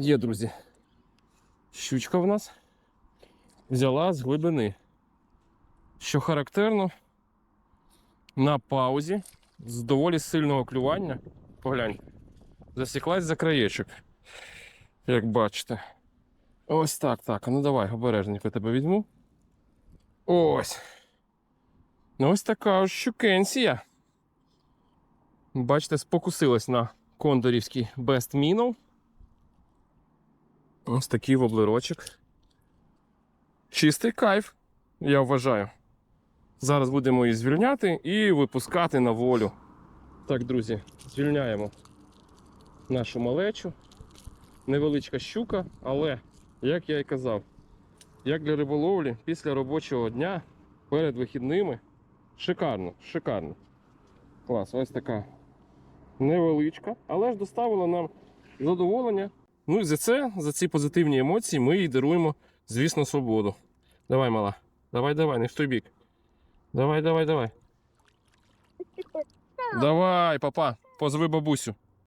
Є, друзі. Щучка в нас взяла з глибини. Що характерно, на паузі з доволі сильного клювання. Поглянь, засіклась за краєчок. Як бачите. Ось так, так. Ну давай, обережненько тебе візьму. Ось. Ну, ось така ось щукенція. Бачите, спокусилась на кондорівський Best Minnow. Ось такий воблерочок. Чистий кайф, я вважаю. Зараз будемо її звільняти і випускати на волю. Так, друзі, звільняємо нашу малечу. Невеличка щука, але, як я і казав, як для риболовлі після робочого дня перед вихідними. Шикарно, шикарно. Клас, ось така невеличка, але ж доставила нам задоволення. Ну і за це, за ці позитивні емоції, ми їй даруємо, звісно, свободу. Давай, мала. Давай, давай, не в той бік. Давай, давай, давай. Давай, папа, позови бабусю.